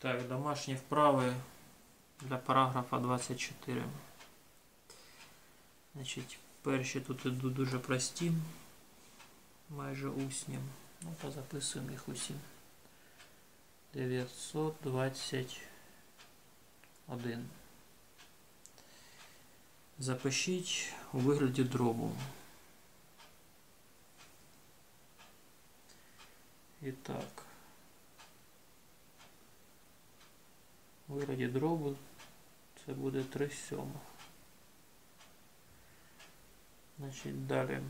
Так, домашні вправи для параграфа 24. Значить, перші тут ідуть дуже прості, майже усні. Ну, позаписуємо їх усі. 921. Запишіть у вигляді дробу. І так. Вигляді дробу це буде 3 сьомих. Значить, далі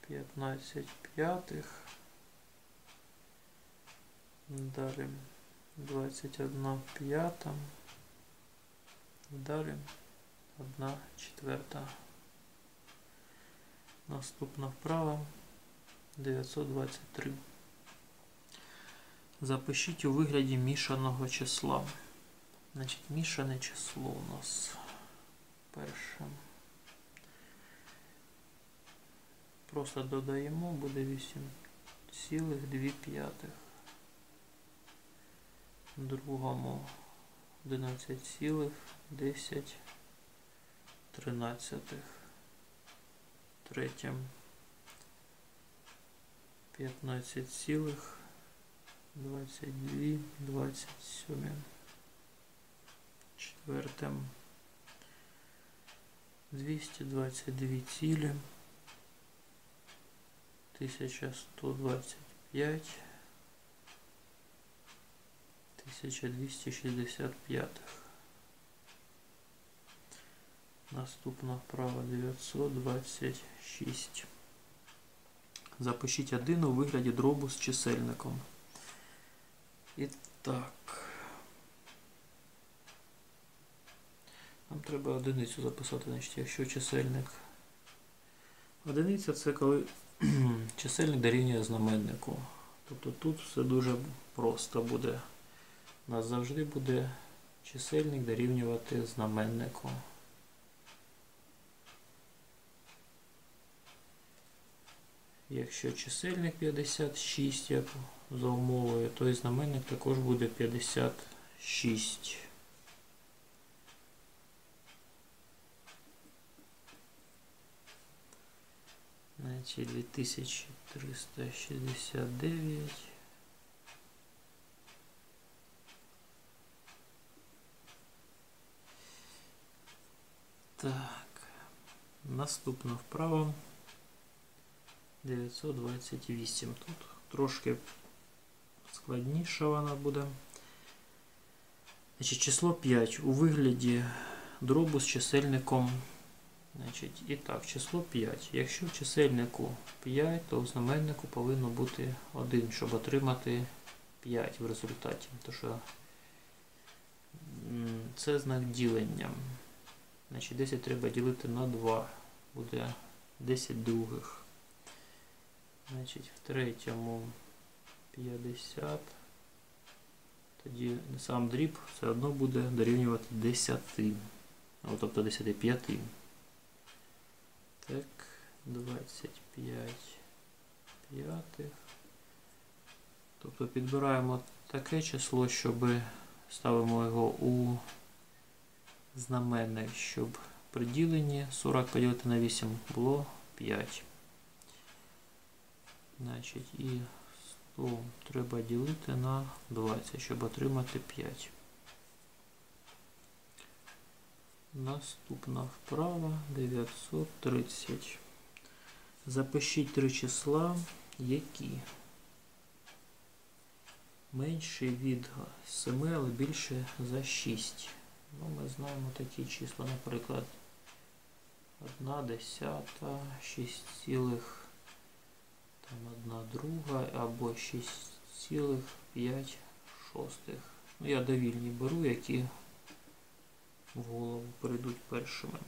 15 п'ятих. Далі 21 п'ята. Далі 1 четверта. Наступна вправа 923. Запишіть у вигляді мішаного числа. Значить, мішане число у нас перше. Просто додаємо, буде 8,2 п'ятих. Другому 11,10 тринадцятих. Третім 15 цілих 22, 27. Четвертим 222 цілі. 1125. 1265. Наступна вправа 926. Запишіть один у вигляді дробу з чисельником. І так. Нам треба одиницю записати, значить, якщо чисельник. Одиниця це коли чисельник дорівнює знаменнику. Тобто тут все дуже просто буде. У нас завжди буде чисельник дорівнювати знаменнику. Якщо чисельник 56, як за умовою, то знаменник також буде 56. Значить 2369. Так, наступна вправа 928. Тут трошки складніша вона буде. Значить, число 5 у вигляді дробу з чисельником. Значить, І так, число 5. Якщо в чисельнику 5, то в знаменнику повинно бути 1, щоб отримати 5 в результаті. Тому що це знак ділення. Значить, 10 треба ділити на 2. Буде 10 других. Значить, в третьому 50. Тоді сам дріб все одно буде дорівнювати 10. Тобто 10 Так, 25 п'ятих. Тобто підбираємо таке число, щоб ставимо його у знаменник, щоб при діленні 40 поділити на 8 було 5. Значить, і 100 треба ділити на 20, щоб отримати 5. Наступна вправа 930. Запишіть три числа, які менші від 7, але більше за 6. Ну, Ми знаємо такі числа, наприклад, 1 десята, 6 цілих, там 1 друга або 6,5 шостих. Ну, я довільні беру, які в голову прийдуть першими.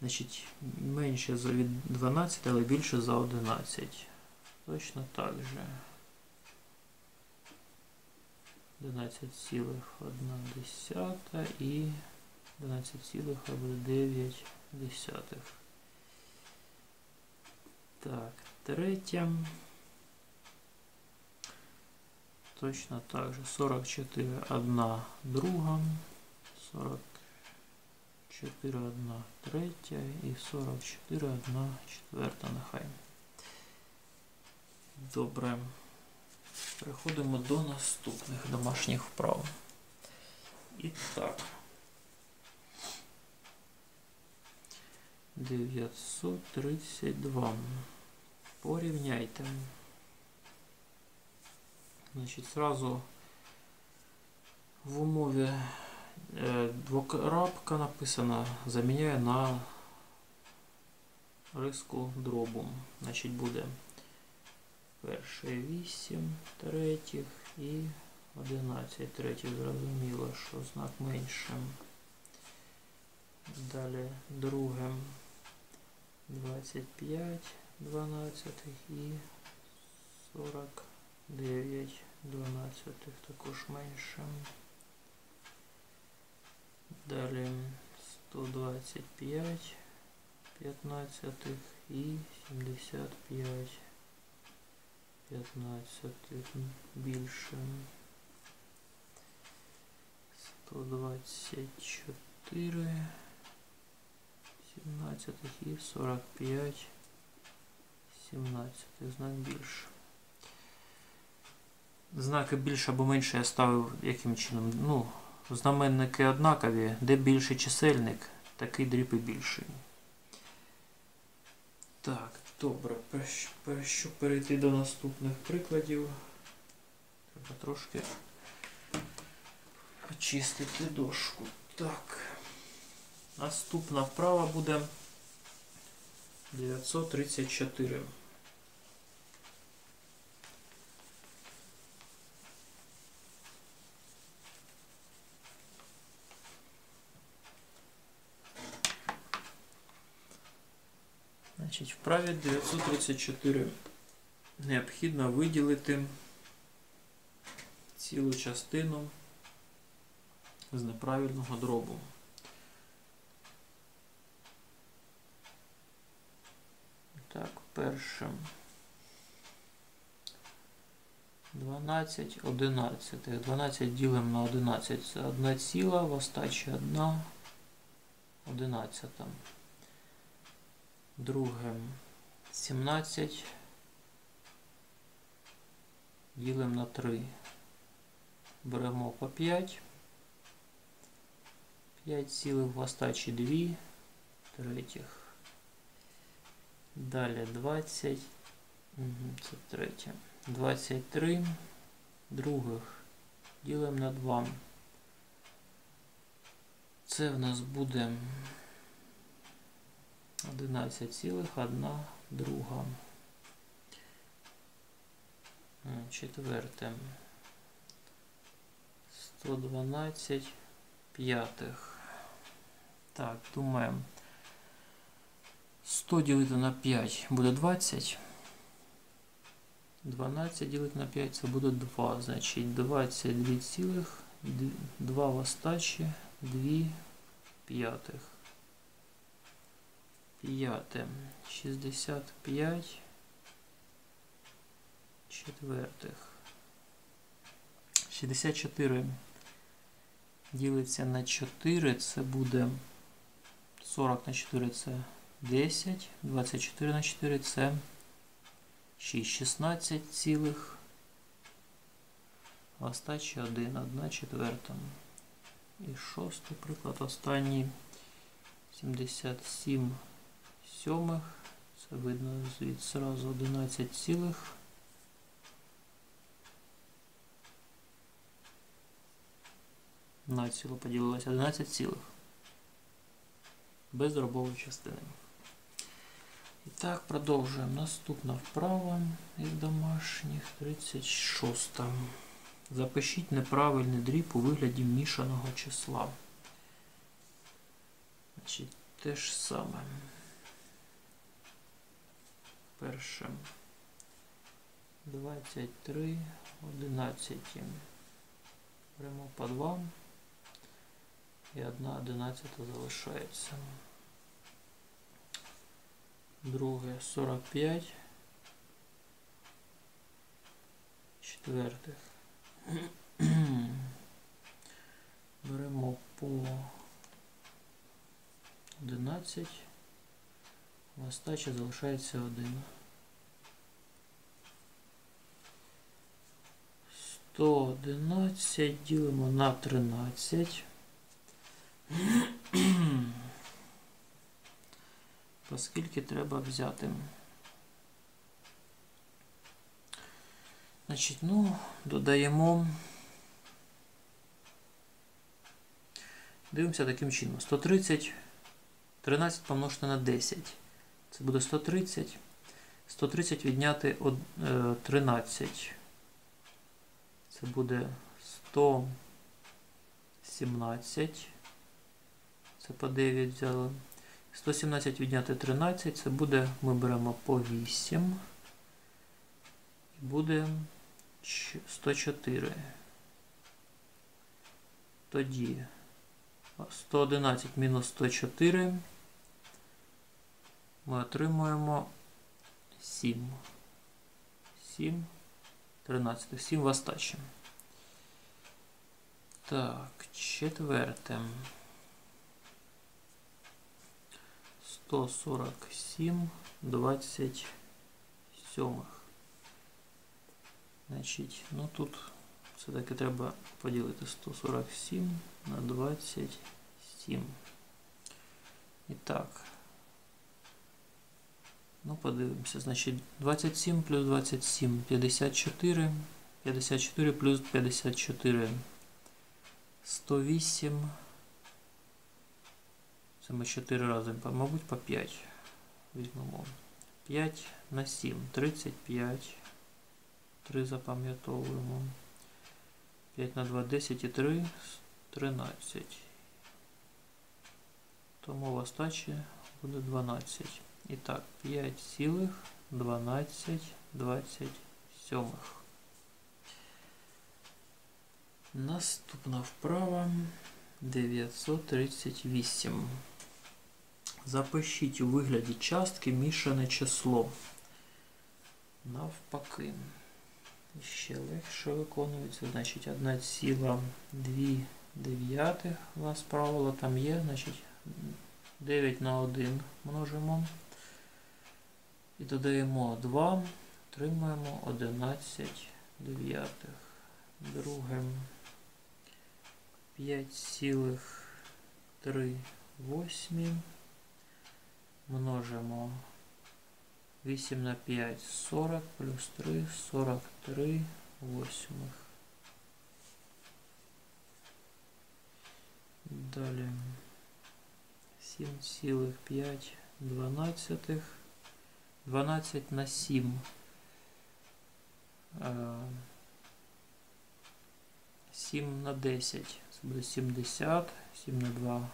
Значить, менше за від 12, але більше за 11. Точно так же. 11,1 і 11,9. Так, третє. точно так же. 44 одна друга, 44 одна третя і 44 одна четверта нехай. Добре. Переходимо до наступних домашніх вправ. І так. 932. Порівняйте. Значить, сразу в умові е, двокрапка написана, заміняю на риску дробу. Значить, буде перше 8 третіх і 11 третіх. Зрозуміло, що знак менше. Далі друге 25 дванадцятих і 49 дванадцятих також менше. Далі 125 п'ятнадцятих і 75 п'ятнадцятих більше. 124 17 і 45 17 знак більше. Знаки більше або менше я ставив яким чином? Ну, знаменники однакові, де більший чисельник, такий дріб і більший. Так, добре, щоб перейти до наступних прикладів, треба трошки очистити дошку. Так. Наступна вправа буде 934. Значить, в праві 934 необхідно виділити цілу частину з неправильного дробу. Так, перше. 12 11. 12 ділимо на 11. Це 1 ціла, остачі 1 11. Друге. 17 ділимо на 3. Беремо по 5. 5 цілих в остачі 2 третіх. Далі 20. Це третє. 23 других. Ділимо на 2. Це в нас буде 11,1 друга. Четверте. 112 п'ятих. Так, думаємо. 100 ділити на 5 буде 20. 12 ділити на 5 це буде 2. Значить 22 цілих, 2 в остачі, 2 п'ятих. П'яте. 65 четвертих. 64 ділиться на 4, це буде 40 на 4 це 10, 24 на 4 це 6, 16 цілих. Остачі 1, 1 четверта. І шостий приклад, останній 77 сьомих. Це видно звідси зразу 11 цілих. На ціло поділилося 11 цілих. Без дробової частини. І так, продовжуємо. Наступна вправа із домашніх 36. Запишіть неправильний дріб у вигляді мішаного числа. Значить, те ж саме. Перше. 23, 11. Беремо по 2. І одна 11 залишається друге 45 четвертих Беремо по 11. У остача залишається 1. 111 ділимо на 13. Оскільки треба взяти. Значить, ну, додаємо. Дивимося таким чином. 130, 13 помножити на 10. Це буде 130. 130 відняти 13. Це буде 117. Це по 9 взяли. 117 відняти 13, це буде, ми беремо по 8. І буде 104. Тоді 111 мінус 104. Ми отримуємо 7. 7. 13. 7 в. Так, четверте. 147 27. Значить, ну тут все-таки треба поділити 147 на 27. І так. Ну, подивимося. Значить, 27 плюс 27 54. 54 плюс 54. 108. Це ми 4 рази, мабуть, по 5. Візьмемо. 5 на 7. 35. 3 запам'ятовуємо. 5 на 2, 10 і 3, 13. Тому в буде 12. І так, 5 цілих 12 27. Наступна вправа 938. Запишіть у вигляді частки мішане число. Навпаки. Ще легше виконується. Значить, 1,2 дев'ятих у нас правило там є. Значить, 9 на 1 множимо. І додаємо 2, отримаємо 11 дев'ятих. Друге 5,3 восьмі. Множимо 8 на 5 40 плюс 3 43 восьмих. Далі 7,5 дванадцятих. 12 на 7. 7 на 10. Це буде 70. 7 на 2.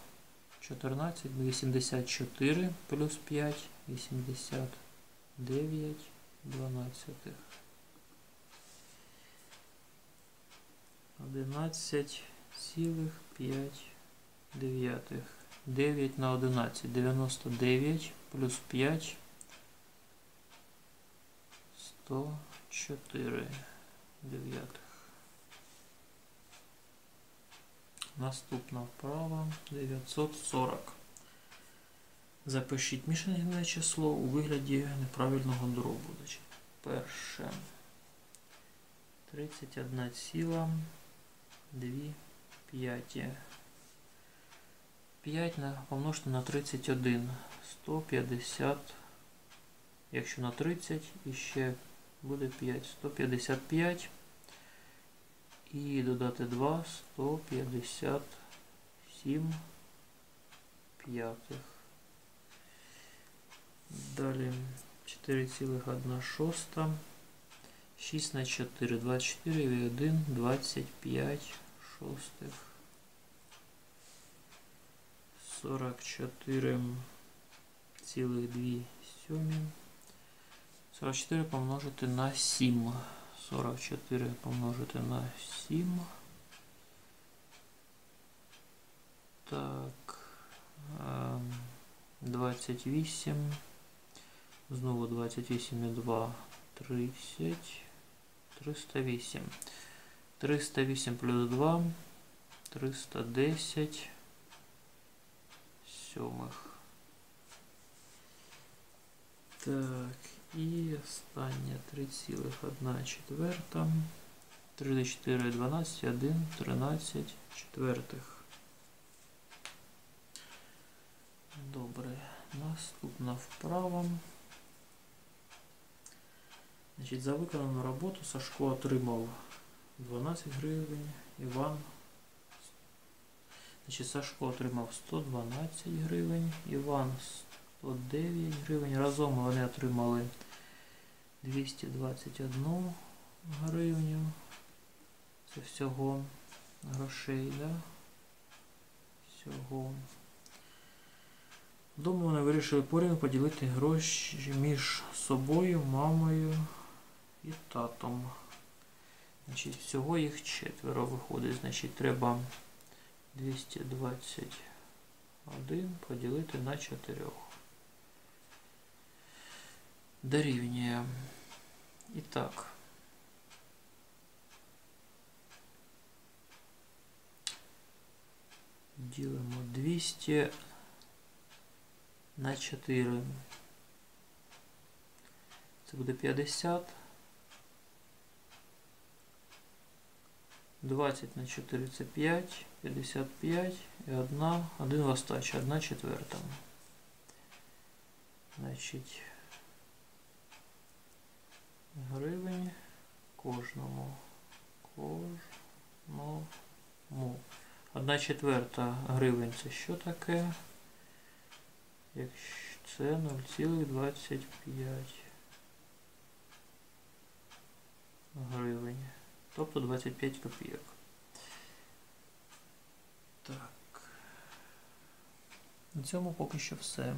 14. 84 плюс 5. 89 дванадцятих. 11 цілих 5 дев'ятих. 9 на 11. 99 плюс 5. 104 дев'ятих. Наступна вправа 940. Запишіть мішане число у вигляді неправильного дробу. Перше 31 ціла 2 п'яті. 5 на, помножити на 31. 150. Якщо на 30 і ще буде 5. 155. І додати 2, 157 п'ятих. Далі 4,1 шоста. 6 на 4, 24 і 1, 25 шостих. 44 цілих 2 сьомі. 44 помножити на 7. 44 помножити на 7. Так. 28. Знову 28 і 2. 30. 308. 308 плюс 2. 310 сьомих. Так, і останнє 3,1 четверта. 3 до 4, 12, 1, 13 четвертих. Добре. Наступна вправа. Значить, за виконану роботу Сашко отримав 12 гривень, Іван. Значить, Сашко отримав 112 гривень, Іван 109 гривень. Разом вони отримали 221 гривню. Це всього грошей, да? Всього. Вдома вони вирішили порівну поділити гроші між собою, мамою і татом. Значить, всього їх четверо виходить. Значить, треба 221 поділити на 4. Дорівнює. І так. Ділимо 200 на 4. Це буде 50. 20 на 4 це 5, 55 і 1, 1 остача, 1 четверта. Значить, гривень кожному. Кожному. 1 четверта гривень це що таке? Якщо це 0,25 гривень. Тобто 25 копійок. Так. На цьому поки що все.